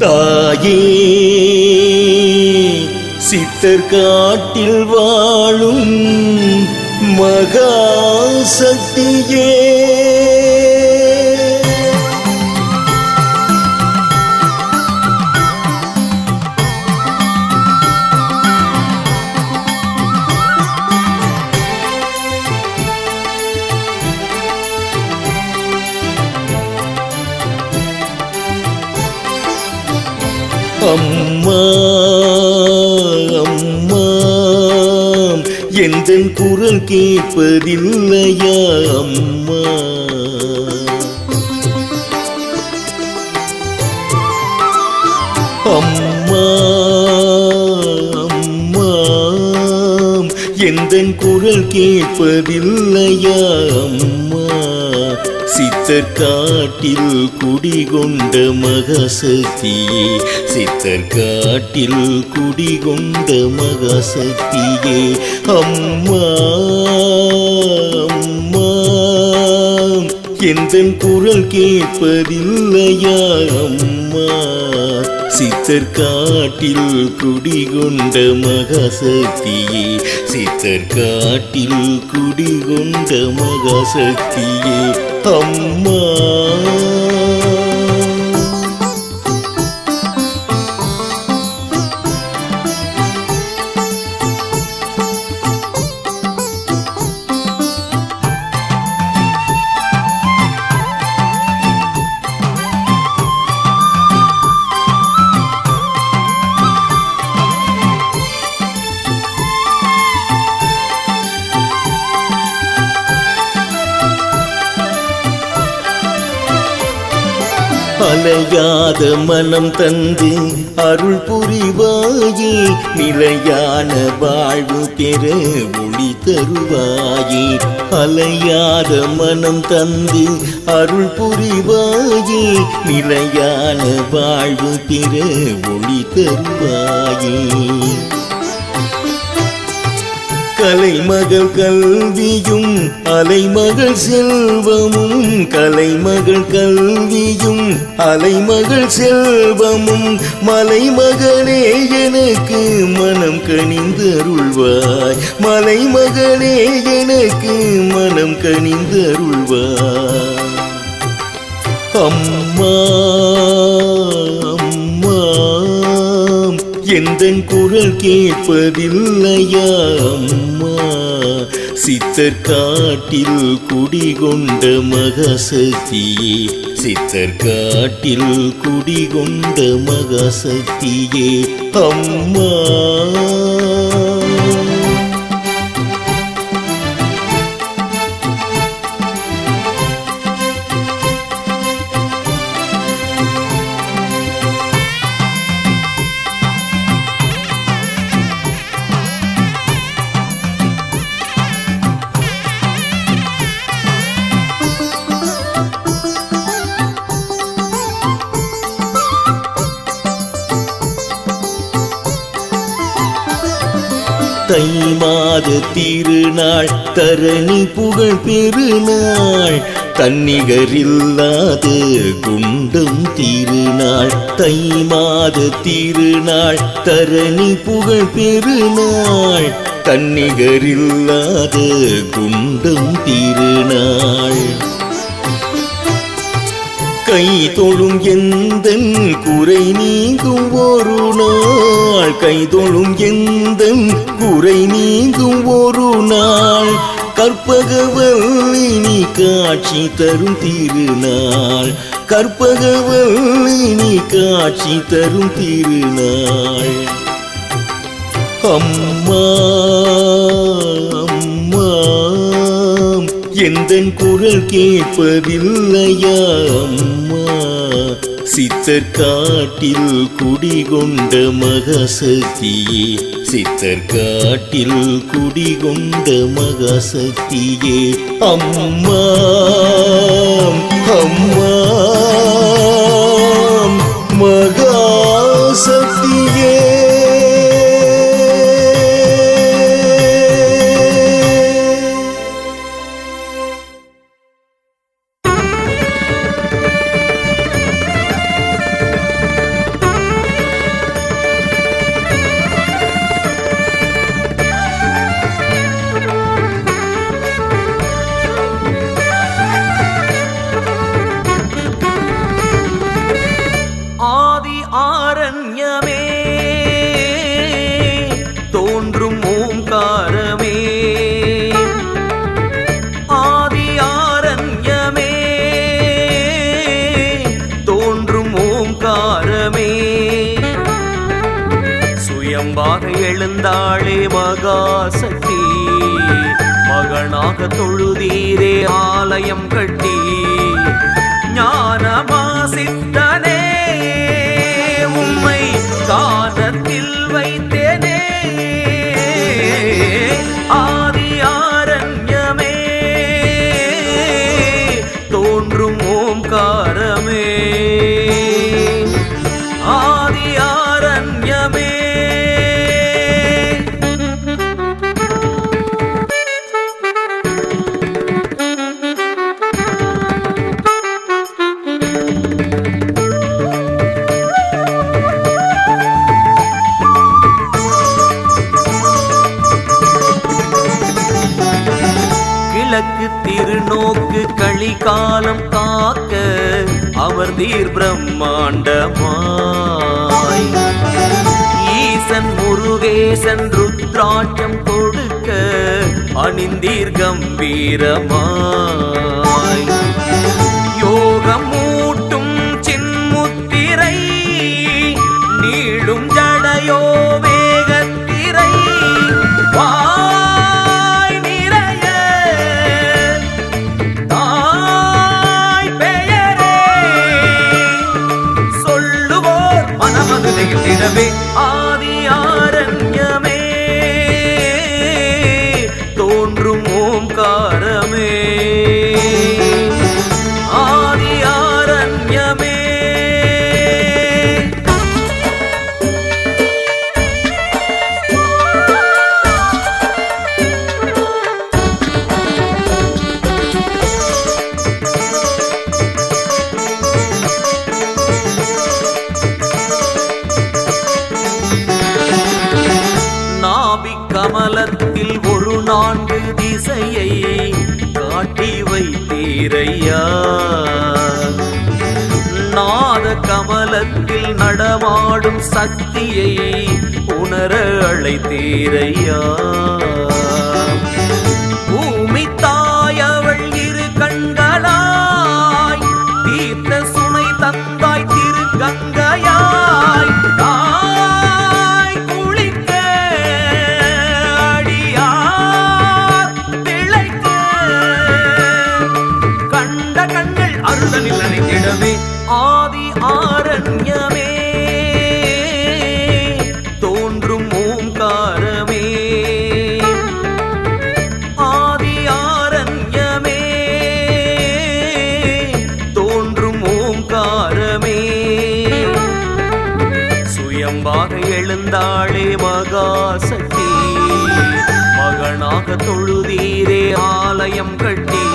தாயே சித்தர் காட்டில் வாழும் மகாசக்தியே குரல் கேட்பதில்லையா அம்மா? அம்மா அம்மா எந்த குரல் கேட்பதில்லையா அம்மா? சித்தர் காட்டில் குடிகொண்ட மகசக்தியே சித்தர் காட்டில் குடிகொண்ட மகசக்தியே அம்மா அம்மா. எந்த குரல் கேட்பதில்லையா அம்மா? சித்தர் காட்டில் குடிகொண்ட மகசக்தியே சித்தர் காட்டில் குடிகொண்ட மகசக்தியே அம்மா அலையாத மனம் தந்து அருள் புரிவாயே நிலையான வாழ்வு பெற ஒளி தருவாயே. அலையாத மனம் தந்து அருள் புரிவாயே நிலையான வாழ்வு பெற ஒளி தருவாயே. கலைமகள் கல்வியும் அலைமகள் செல்வமும் கலைமகள் கல்வியும் அலைமகள் செல்வமும் மலைமகளே எனக்கு மனம் கனிந்தருள்வாய். மலைமகளே எனக்கு மனம் கனிந்தருள்வாய். அம்மா அம்மா எந்த குரல் கேட்பதில்லையா அம்மா. சித்தர் காட்டில் குடிகொண்ட மகசக்தியே. சித்தர் காட்டில் குடிகொண்ட மகசக்தியே. அம்மா. தை மாத திருநாள் தரணி புகழ் பெருநாள் தன்னிகரில்லாத குண்டம் திருநாள் தை மாத திருநாள் தரணி புகழ் பெருநாள் தன்னிகரில்லாத குண்டம் திருநாள். கை தொழும் எந்த குறை நீங்கும் ஒரு நாள். கை தொழும் எந்த குறை நீங்கும் ஒரு நாள். கற்பகவல்லினி காட்சி தரும் திருநாள். கற்பகவல்லினி காட்சி தரும் திருநாள். அம்மா அம்மா. எந்த குரல் கேட்பதில்லையா அம்மா சித்தர் காட்டில் குடிகொண்ட மகசக்தியே சித்தர் காட்டில் குடிகொண்ட மகசக்தியே அம்மா அம்மா மகாசக்தியே. எழுந்தாளே மகாசக்தி. மகனாக தொழுதீரே ஆலயம் கட்டி. விளக்கு திருநோக்கு களிகாலம் காக்க அவர் தீர் பிரம்மாண்டமாய். ஈசன் முருகேசன் ருத்ராட்சம் கொடுக்க அணிந்தீர் கம்பீரமாய். யோகம் நான்கு திசையை காட்டி வைத்தீரையா? நாத கமலத்தில் நடமாடும் சக்தியை உணர அழைத்தீரையா? ஆரண்யமே. தோன்றும் ஓம்காரமே. ஆதி ஆரண்யமே. தோன்றும் ஓம்காரமே. சுயம்பாக எழுந்தாளே மகாசக்தி. மகனாக தொழுதீரே ஆலயம் கட்டி.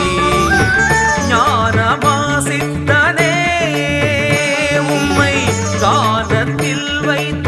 வானத்தில் வைத்து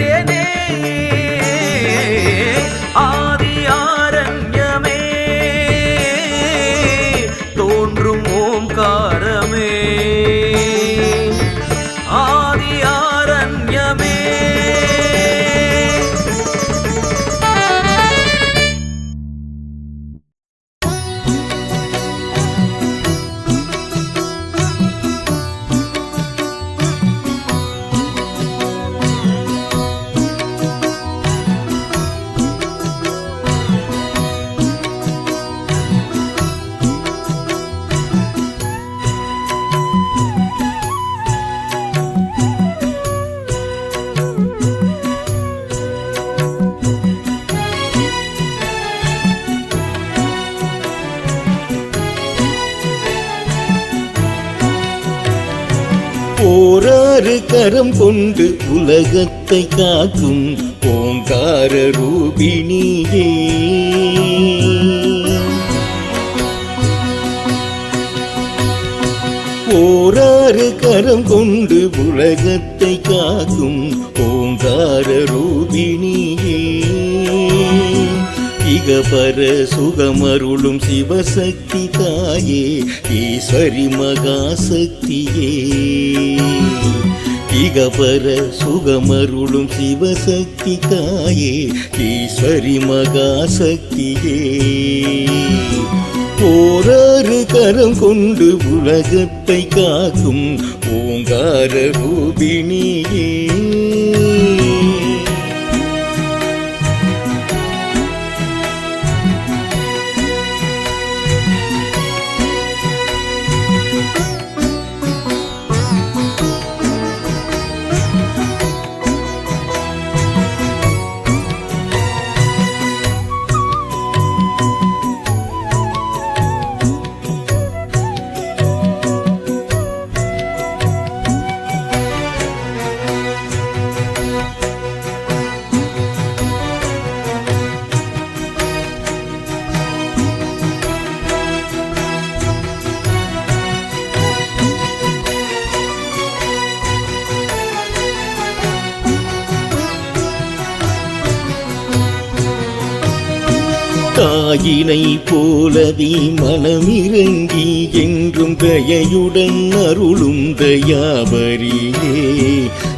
கரம் கொண்டு உலகத்தை காக்கும் ஓங்கார ரூபிணியே. ஓராறு கரம் கொண்டு உலகத்தை காக்கும் ஓங்கார ரூபிணியே. இகபர சுகமருளும் சிவசக்தி தாயே ஈஸ்வரி மகாசக்தியே. இகபர சுகமருளும் சிவசக்தி காயே ஈஸ்வரி மகாசக்தியே. ஓராறு கரம் கொண்டு உலகத்தை காக்கும் ஓங்கார ரூபிணியே. தாயினை போலவி மனமிறங்கி என்றும் தயையுடன் அருளும் தயாபரியே.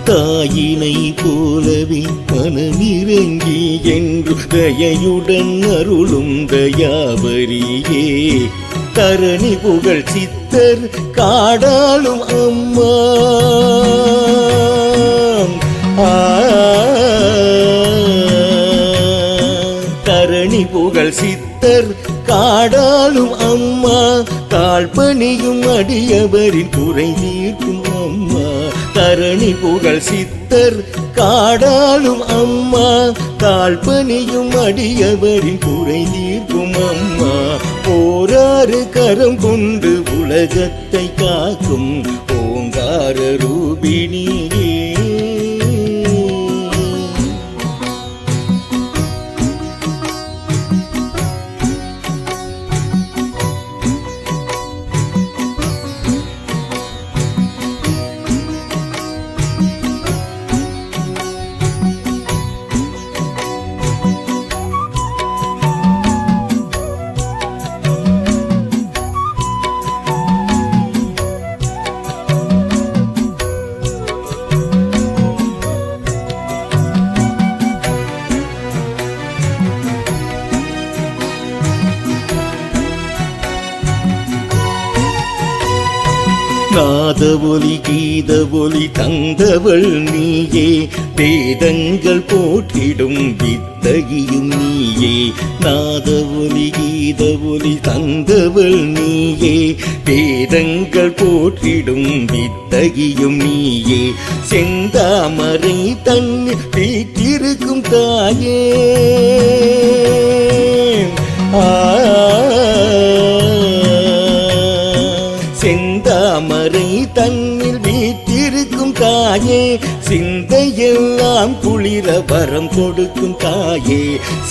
தாயினை போலவி மனமிறங்கி என்றும் தயையுடன் அருளும் தயாபரியே. தரணி புகழ் சித்தர் காடாளும் அம்மா. தாழ்பணியும் அடியவரின் குறை தீர்க்கும் அம்மா. தரணி புகழ் சித்தர் காடாலும் அம்மா. தாழ்பணியும் அடியவரின் குறை தீர்க்கும் அம்மா. போராறு கரம் கொண்டு உலகத்தை காக்கும். ஓங்கார ரூபினி நாத ஒலி கீத ஒலி தந்தவள் நீயே. வேதங்கள் போட்டிடும் வித்தகியும் நீயே. நாத ஒலி கீத ஒலி தந்தவள் நீயே. வேதங்கள் போற்றிடும் வித்தகியும் நீயே. செந்தாமரை தன் வீட்டிருக்கும் தாயே. தாயே சிந்தையெல்லாம் குளிர வரம் கொடுக்கும் தாயே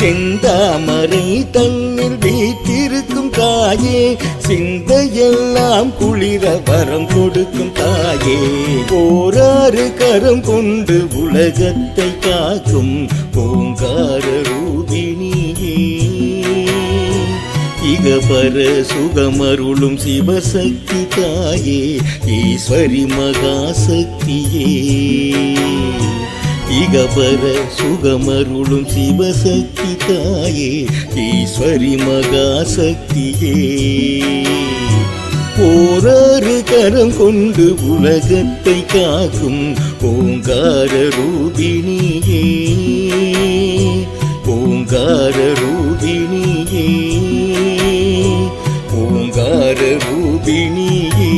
செந்தாமரை தன்னில் வீட்டிருக்கும் தாயே சிந்தையெல்லாம் குளிர வரம் கொடுக்கும் தாயே. போராறு கரம் கொண்டு உலகத்தை காக்கும் ஓங்கார இகபர சுகமருளும் சிவசக்தி தாயே ஈஸ்வரி மகாசக்தியே. இகபர சுகமருளும் சிவசக்தி தாயே ஈஸ்வரி மகாசக்தியே. போராறு கரம் கொண்டு உலகத்தை காக்கும் ஓங்கார ரூபிணியே ஓங்கார ரூபிணியே கர்ப்பிணியே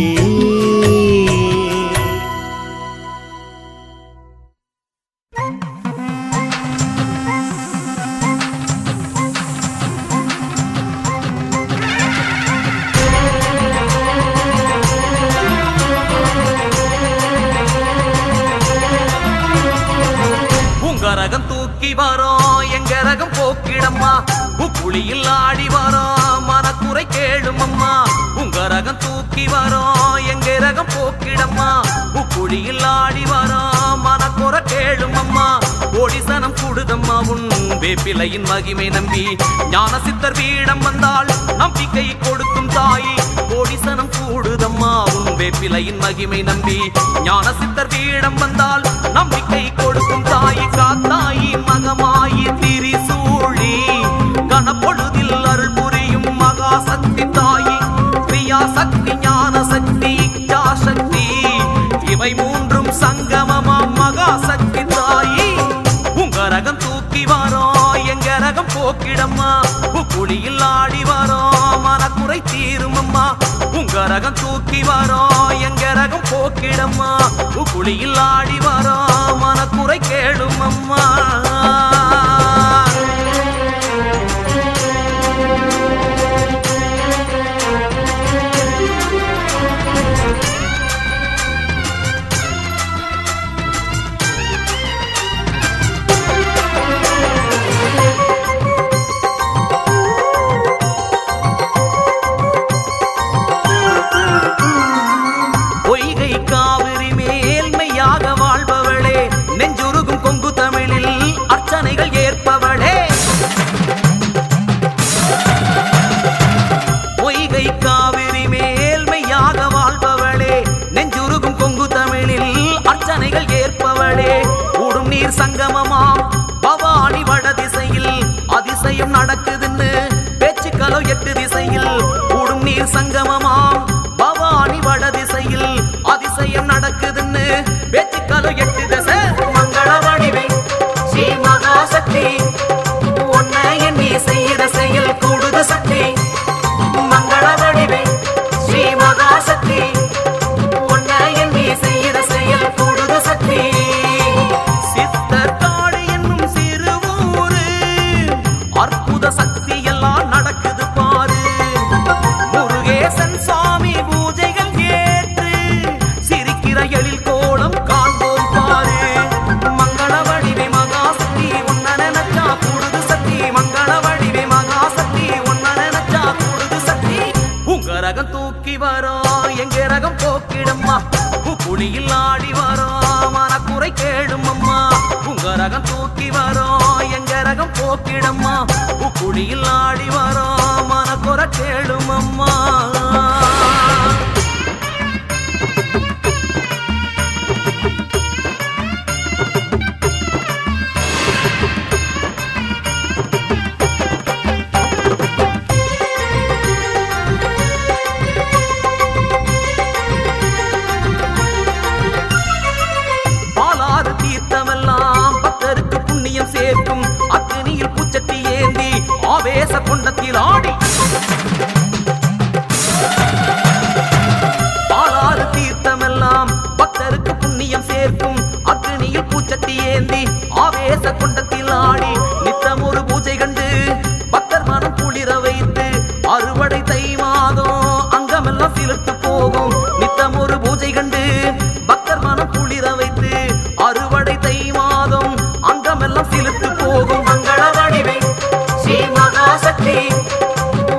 ரகம் தூக்கி வரோம் எங்க ரகம் போக்கிடம்மா. உப்புளியில் ஆடி வரோம் மனக்குறை கேளும் அம்மா உங்க ரகம் தூக்கி வரோம் எங்க ரகம் போக்கிடம்மா? உப்புளியில் ஆடி வரோம் மனக்குற கேளும் அம்மா ஓடிசனம் கூடுதம்மா உன் வேப்பிலையின் மகிமை நம்பி. ஞான சித்தர் வீடம் வந்தால் நம்பிக்கை கொடுக்கும் தாய். கோடிசனம் கூடுதம்மா உன் வேப்பிலையின் மகிமை நம்பி. ஞான சித்தர் வீடம் வந்தால் நம்பிக்கை கொடுக்கும் தாய். காத்தாயி மகமாயி திரிசூழி. கனப்பொழுதில் அருள் புரியும் மகாசக்தி தாயி. கிரியா சக்தி ஞான சக்தி இச்சா சக்தி இவை மூன்றும் சங்கமமா மகா சக்தி தாயி. உங்க ரகம் தூக்கி வரோ எங்க ரகம் போக்கிடம்மா. குழியில் ஆடி வரோ மனக்குறை தீருமம்மா. உங்க ரகம் தூக்கி வரோ எங்க ரகம் போக்கிடம்மா. குழியில் ஆடி வரோ மனக்குறை கேளும் சங்கமமா? பவானி வட திசையில் அதிசயம் நடக்குதுன்னு பேச்சுக்களோ எட்டு திசையில் கூடும் நீர் சங்கமமாம் ஆடியில் ஆடி வரோம். மன குறை கேளும் அம்மா. அறுவடை தை மாதம் அங்கமெல்லாம் சிலிர்த்து போகும். நித்தம் ஒரு பூஜை கண்டு பக்தர் மனம் குளிர வைத்து அறுவடை தை மாதம் அங்கமெல்லாம் சிலிர்த்து போகும். மங்கள வடிவை ஸ்ரீ மகாசக்தி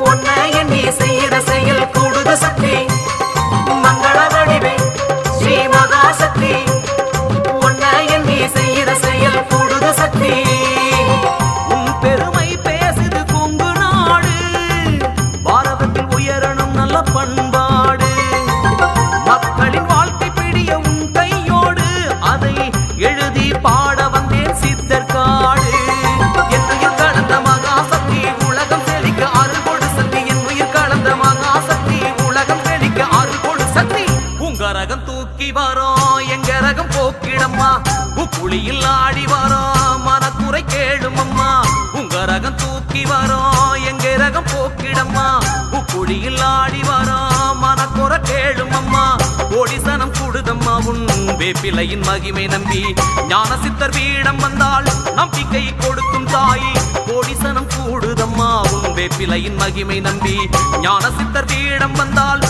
உன்னை எண்ணி செய்கிற செயல் கூடுத சக்தி. மங்கள வடிவை ஸ்ரீ மகாசக்தி உன்னை குளியில் ஆடி வரோம் மனக்குறை கேளும் அம்மா. உங்க ரகம் தூக்கி வரோம் எங்க ரகம் போக்கிடம்மா. குழியில் ஆடி வரோம் மனக்குறை கேளும் அம்மா. ஓடிசனம் கூடுதம்மா உன் வேப்பிலையின் மகிமை நம்பி. ஞான சித்தர் வீடம் வந்தால் நம்பிக்கை கொடுக்கும் தாயி. கோடிசனம் கூடுதம்மா உன் வேப்பிலையின் மகிமை நம்பி. ஞான சித்தர் வீடம் வந்தால்